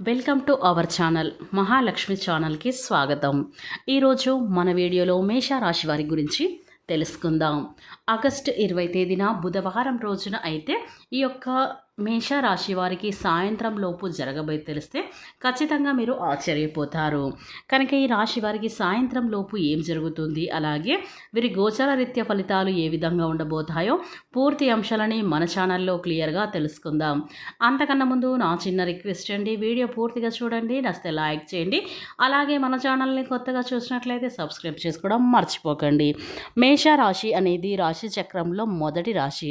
Welcome to our channel Mahalakshmi ఛానల్కి స్వాగతం. ఈరోజు మన వీడియోలో మేషరాశి వారి గురించి తెలుసుకుందాం. ఆగస్టు ఇరవై తేదీన బుధవారం రోజున అయితే ఈ యొక్క మేషరాశి వారికి సాయంత్రం లోపు జరగబోయి తెలిస్తే ఖచ్చితంగా మీరు ఆశ్చర్యపోతారు. కనుక ఈ రాశి వారికి సాయంత్రం లోపు ఏం జరుగుతుంది? అలాగే వీరి గోచర రీత్యా ఫలితాలు ఏ విధంగా ఉండబోతాయో పూర్తి అంశాలని మన ఛానల్లో క్లియర్గా తెలుసుకుందాం. అంతకన్నా ముందు నా చిన్న రిక్వెస్ట్ అండి వీడియో పూర్తిగా చూడండి నచ్చితే లైక్ చేయండి అలాగే మన ఛానల్ని కొత్తగా చూసినట్లయితే సబ్స్క్రైబ్ చేసుకోవడం మర్చిపోకండి. మేషరాశి అనేది రాశి చక్రంలో మొదటి రాశి.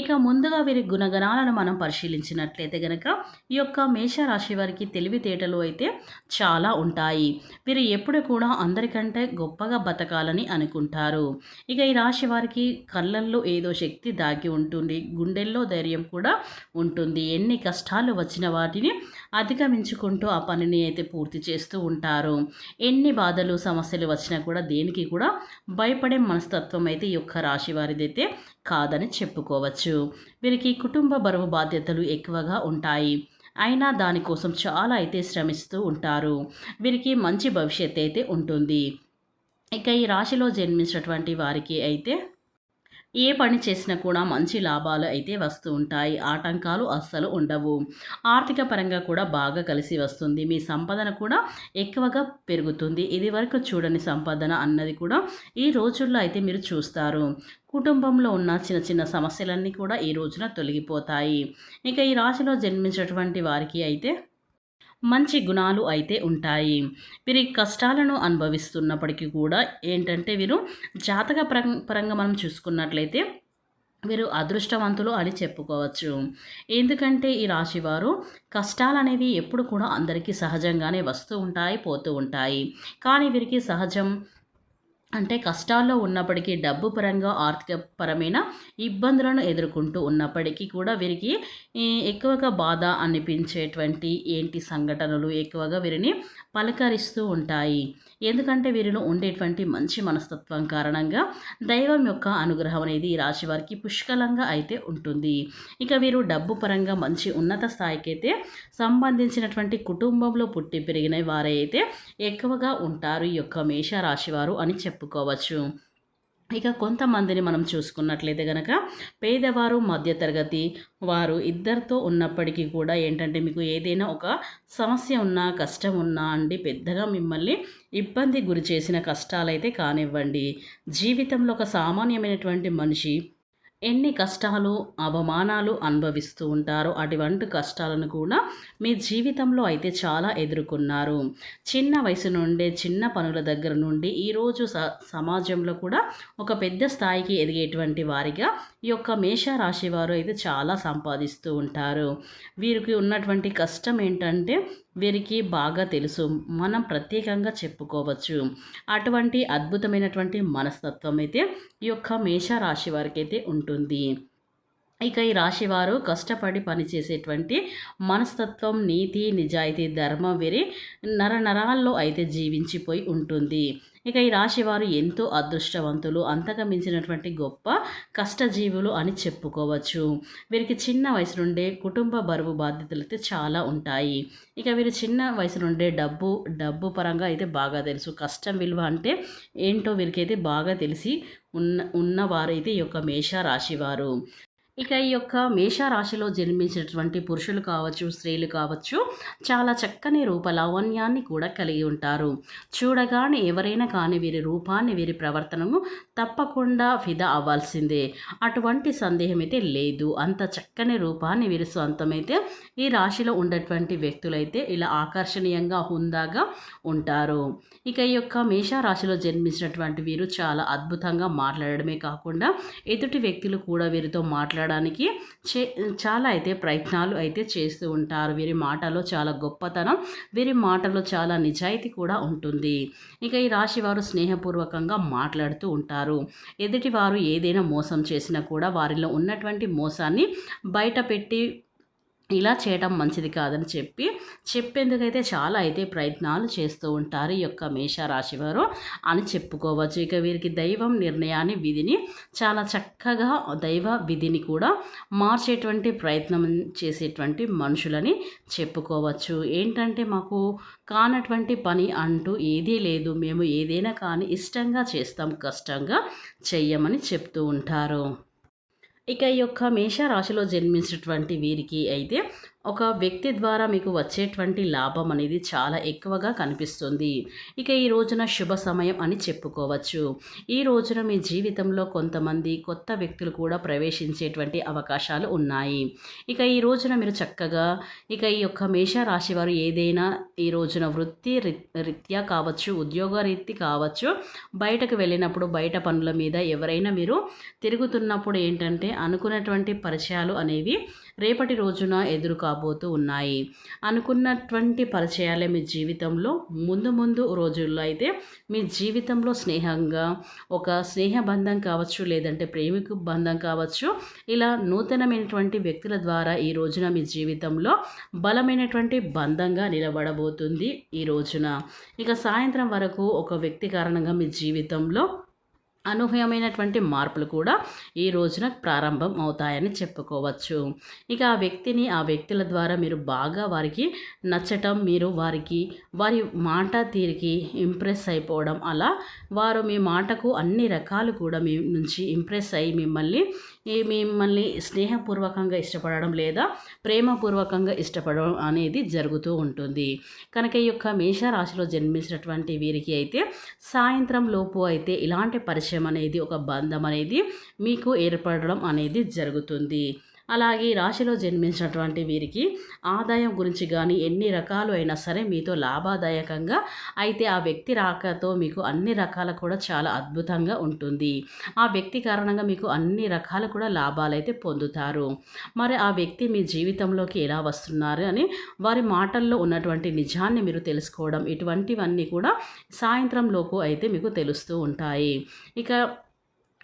ఇక ముందుగా వీరి గుణగణాలను మనం పరిశీలించినట్లయితే గనక ఈ యొక్క మేషరాశి వారికి తెలివితేటలు అయితే చాలా ఉంటాయి. వీరు ఎప్పుడు కూడా అందరికంటే గొప్పగా బతకాలని అనుకుంటారు. ఇక ఈ రాశి వారికి కళ్ళల్లో ఏదో శక్తి దాగి ఉంటుంది. గుండెల్లో ధైర్యం కూడా ఉంటుంది. ఎన్ని కష్టాలు వచ్చిన వాటిని అధిగమించుకుంటూ ఆ పనిని అయితే పూర్తి చేస్తూ ఉంటారు. ఎన్ని బాధలు సమస్యలు వచ్చినా కూడా దేనికి కూడా భయపడే మనస్తత్వం అయితే ఈ యొక్క రాశి వారిదైతే కాదని చెప్పుకోవచ్చు. వీరికి కుటుంబ బరువు బాధ్యతలు ఎక్కువగా ఉంటాయి. అయినా దానికోసం చాలా అయితే శ్రమిస్తూ ఉంటారు. వీరికి మంచి భవిష్యత్ అయితే ఉంటుంది. ఇక ఈ రాశిలో జన్మించినటువంటి వారికి అయితే ఏ పని చేసినా కూడా మంచి లాభాలు అయితే వస్తూ ఉంటాయి. ఆటంకాలు అస్సలు ఉండవు. ఆర్థిక పరంగా కూడా బాగా కలిసి వస్తుంది. మీ సంపదన కూడా ఎక్కువగా పెరుగుతుంది. ఇది వరకు చూడని సంపాదన అన్నది కూడా ఈ రోజుల్లో అయితే మీరు చూస్తారు. కుటుంబంలో ఉన్న చిన్న చిన్న సమస్యలన్నీ కూడా ఈ రోజున తొలగిపోతాయి. ఇక ఈ రాశిలో జన్మించినటువంటి వారికి అయితే మంచి గుణాలు అయితే ఉంటాయి. వీరి కష్టాలను అనుభవిస్తున్నప్పటికీ కూడా ఏంటంటే వీరు జాతక పరంగా మనం చూసుకున్నట్లయితే వీరు అదృష్టవంతులు అని చెప్పుకోవచ్చు. ఎందుకంటే ఈ రాశివారు కష్టాలు అనేవి ఎప్పుడు కూడా అందరికీ సహజంగానే వస్తూ ఉంటాయి పోతూ ఉంటాయి. కానీ వీరికి సహజం అంటే కష్టాల్లో ఉన్నప్పటికీ డబ్బు పరంగా ఆర్థిక పరమైన ఇబ్బందులను ఎదుర్కొంటూ ఉన్నప్పటికీ కూడా వీరికి ఎక్కువగా బాధ అనిపించేటువంటి ఏంటి సంఘటనలు ఎక్కువగా వీరిని పలకరిస్తూ ఉంటాయి. ఎందుకంటే వీరిలో ఉండేటువంటి మంచి మనస్తత్వం కారణంగా దైవం యొక్క అనుగ్రహం అనేది ఈ రాశి వారికి పుష్కలంగా అయితే ఉంటుంది. ఇక వీరు డబ్బు పరంగా మంచి ఉన్నత స్థాయికి అయితే సంబంధించినటువంటి కుటుంబంలో పుట్టి పెరిగిన వారైతే ఎక్కువగా ఉంటారు ఈ యొక్క మేషరాశి వారు అని చెప్పుకోవచ్చు. ఇక కొంతమందిని మనం చూసుకున్నట్లయితే కనుక పేదవారు మధ్యతరగతి వారు ఇద్దరితో ఉన్నప్పటికీ కూడా ఏంటంటే మీకు ఏదైనా ఒక సమస్య ఉన్నా కష్టం ఉన్నా అండి పెద్దగా మిమ్మల్ని ఇబ్బంది గురి చేసిన కష్టాలైతే కానివ్వండి. జీవితంలో ఒక సామాన్యమైనటువంటి మనిషి ఎన్ని కష్టాలు అవమానాలు అనుభవిస్తూ ఉంటారో అటువంటి కష్టాలను కూడా మీ జీవితంలో అయితే చాలా ఎదుర్కొన్నారు. చిన్న వయసు నుండే చిన్న పనుల దగ్గర నుండి ఈరోజు స సమాజంలో కూడా ఒక పెద్ద స్థాయికి ఎదిగేటువంటి వారిగా ఈ యొక్క మేషరాశి వారు అయితే చాలా సంపాదిస్తూ ఉంటారు. వీరికి ఉన్నటువంటి కష్టం ఏంటంటే వీరికి బాగా తెలుసు. మనం ప్రత్యేకంగా చెప్పుకోవచ్చు. అటువంటి అద్భుతమైనటువంటి మనస్తత్వం అయితే ఈ యొక్క మేషరాశి వారికి అయితే ఉంటుంది. ఇక ఈ రాశివారు కష్టపడి పనిచేసేటువంటి మనస్తత్వం నీతి నిజాయితీ ధర్మం వీరి నరనరాల్లో అయితే జీవించిపోయి ఉంటుంది. ఇక ఈ రాశివారు ఎంతో అదృష్టవంతులు అంతగా మించినటువంటి గొప్ప కష్టజీవులు అని చెప్పుకోవచ్చు. వీరికి చిన్న వయసు నుండే కుటుంబ బరువు బాధ్యతలు అయితే చాలా ఉంటాయి. ఇక వీరు చిన్న వయసు నుండే డబ్బు డబ్బు పరంగా అయితే బాగా తెలుసు. కష్టం విలువ అంటే ఏంటో వీరికైతే బాగా తెలిసి ఉన్న ఉన్నవారైతే ఈ యొక్క మేష రాశివారు. ఇక ఈ యొక్క మేషరాశిలో జన్మించినటువంటి పురుషులు కావచ్చు స్త్రీలు కావచ్చు చాలా చక్కని రూపలావణ్యాన్ని కూడా కలిగి ఉంటారు. చూడగానే ఎవరైనా కానీ వీరి రూపాన్ని వీరి ప్రవర్తనము తప్పకుండా ఫిదా అవ్వాల్సిందే. అటువంటి సందేహం అయితే లేదు. అంత చక్కని రూపాన్ని వీరి సొంతమైతే ఈ రాశిలో ఉండేటువంటి వ్యక్తులైతే ఇలా ఆకర్షణీయంగా హుందాగా ఉంటారు. ఇక ఈ యొక్క మేషరాశిలో జన్మించినటువంటి వీరు చాలా అద్భుతంగా మాట్లాడడమే కాకుండా ఎదుటి వ్యక్తులు కూడా వీరితో మాట్లాడ మాట్లాడడానికి చే చాలా అయితే ప్రయత్నాలు అయితే చేస్తూ ఉంటారు. వీరి మాటలో చాలా గొప్పతనం వీరి మాటలో చాలా నిజాయితీ కూడా ఉంటుంది. ఇక ఈ రాశి వారు స్నేహపూర్వకంగా మాట్లాడుతూ ఉంటారు. ఎదుటివారు ఏదైనా మోసం చేసినా కూడా వారిలో ఉన్నటువంటి మోసాన్ని బయట పెట్టి ఇలా చేయడం మంచిది కాదని చెప్పి చెప్పేందుకైతే చాలా అయితే ప్రయత్నాలు చేస్తూ ఉంటారు ఈ యొక్క మేషరాశి వారు అని చెప్పుకోవచ్చు. ఇక వీరికి దైవం నిర్ణయాన్ని విధిని చాలా చక్కగా దైవ విధిని కూడా మార్చేటువంటి ప్రయత్నం చేసేటువంటి మనుషులని చెప్పుకోవచ్చు. ఏంటంటే మాకు కానటువంటి పని అంటూ ఏదీ లేదు. మేము ఏదైనా కానీ ఇష్టంగా చేస్తాం కష్టంగా చెయ్యమని చెప్తూ ఉంటారు. ఇక ఈ యొక్క మేషరాశిలో జన్మించినటువంటి వీరికి అయితే ఒక వ్యక్తి ద్వారా మీకు వచ్చేటువంటి లాభం అనేది చాలా ఎక్కువగా కనిపిస్తుంది. ఇక ఈ రోజున శుభ సమయం అని చెప్పుకోవచ్చు. ఈ రోజున మీ జీవితంలో కొంతమంది కొత్త వ్యక్తులు కూడా ప్రవేశించేటువంటి అవకాశాలు ఉన్నాయి. ఇక ఈ రోజున మీరు చక్కగా ఇక ఈ యొక్క మేషరాశి వారు ఏదైనా ఈ రోజున వృత్తి రీత్యా కావచ్చు ఉద్యోగ రీతి కావచ్చు బయటకు వెళ్ళినప్పుడు బయట పనుల మీద ఎవరైనా మీరు తిరుగుతున్నప్పుడు ఏంటంటే అనుకున్నటువంటి పరిచయాలు అనేవి రేపటి రోజున ఎదురు కాబోతూ ఉన్నాయి. అనుకున్నటువంటి పరిచయాలే మీ జీవితంలో. ముందు ముందు రోజుల్లో అయితే మీ జీవితంలో స్నేహంగా ఒక స్నేహ బంధం కావచ్చు లేదంటే ప్రేమికు బంధం కావచ్చు ఇలా నూతనమైనటువంటి వ్యక్తుల ద్వారా ఈ రోజున మీ జీవితంలో బలమైనటువంటి బంధంగా నిలబడబోతుంది ఈ రోజున. ఇక సాయంత్రం వరకు ఒక వ్యక్తి కారణంగా మీ జీవితంలో అనూహ్యమైనటువంటి మార్పులు కూడా ఈ రోజున ప్రారంభం అవుతాయని చెప్పుకోవచ్చు. ఇక ఆ వ్యక్తిని ఆ వ్యక్తుల ద్వారా మీరు బాగా వారికి నచ్చటం మీరు వారికి వారి మాట తీరికి ఇంప్రెస్ అయిపోవడం అలా వారు మీ మాటకు అన్ని రకాలు కూడా మీ నుంచి ఇంప్రెస్ అయ్యి మిమ్మల్ని మిమ్మల్ని స్నేహపూర్వకంగా ఇష్టపడడం లేదా ప్రేమపూర్వకంగా ఇష్టపడడం అనేది జరుగుతూ ఉంటుంది. కనుక ఈ యొక్క మేషరాశిలో జన్మించినటువంటి వీరికి అయితే సాయంత్రం లోపు అయితే ఇలాంటి పరిచయం అనేది ఒక బంధం అనేది మీకు ఏర్పడడం అనేది జరుగుతుంది. అలాగే రాశిలో జన్మించినటువంటి వీరికి ఆదాయం గురించి కానీ ఎన్ని రకాలు అయినా సరే మీతో లాభదాయకంగా అయితే ఆ వ్యక్తి రాకతో మీకు అన్ని రకాల కూడా చాలా అద్భుతంగా ఉంటుంది. ఆ వ్యక్తి కారణంగా మీకు అన్ని రకాల కూడా లాభాలు అయితే పొందుతారు. మరి ఆ వ్యక్తి మీ జీవితంలోకి ఎలా వస్తున్నారు అని వారి మాటల్లో ఉన్నటువంటి నిజాన్ని మీరు తెలుసుకోవడం ఇటువంటివన్నీ కూడా సాయంత్రంలోపు అయితే మీకు తెలుస్తూ ఉంటాయి. ఇక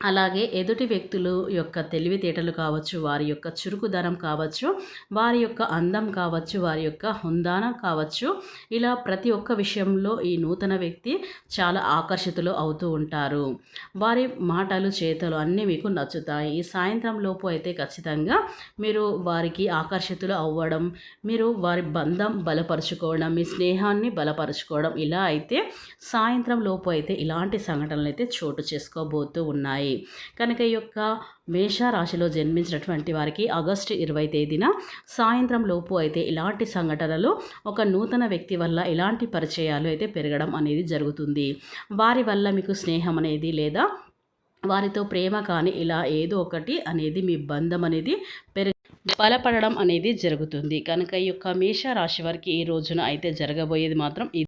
అలాగే ఎదుటి వ్యక్తులు యొక్క తెలివితేటలు కావచ్చు వారి యొక్క చురుకుదనం కావచ్చు వారి యొక్క అందం కావచ్చు వారి యొక్క హుందానం కావచ్చు ఇలా ప్రతి ఒక్క విషయంలో ఈ నూతన వ్యక్తి చాలా ఆకర్షితులు అవుతూ ఉంటారు. వారి మాటలు చేతలు అన్నీ మీకు నచ్చుతాయి. ఈ సాయంత్రం లోపు అయితే ఖచ్చితంగా మీరు వారికి ఆకర్షితులు అవ్వడం మీరు వారి బంధం బలపరుచుకోవడం మీ స్నేహాన్ని బలపరుచుకోవడం ఇలా అయితే సాయంత్రం లోపు అయితే ఇలాంటి సంఘటనలు అయితే చోటు చేసుకోబోతూ ఉన్నాయి. కనుక ఈ యొక్క మేషరాశిలో జన్మించినటువంటి వారికి ఆగస్టు ఇరవై తేదీన సాయంత్రం లోపు అయితే ఇలాంటి సంఘటనలు ఒక నూతన వ్యక్తి వల్ల ఇలాంటి పరిచయాలు అయితే పెరగడం అనేది జరుగుతుంది. వారి వల్ల మీకు స్నేహం అనేది లేదా వారితో ప్రేమ కానీ ఇలా ఏదో ఒకటి అనేది మీ బంధం అనేది పెరుగు బలపడడం అనేది జరుగుతుంది. కనుక ఈ యొక్క మేష రాశి వారికి ఈ రోజున అయితే జరగబోయేది మాత్రం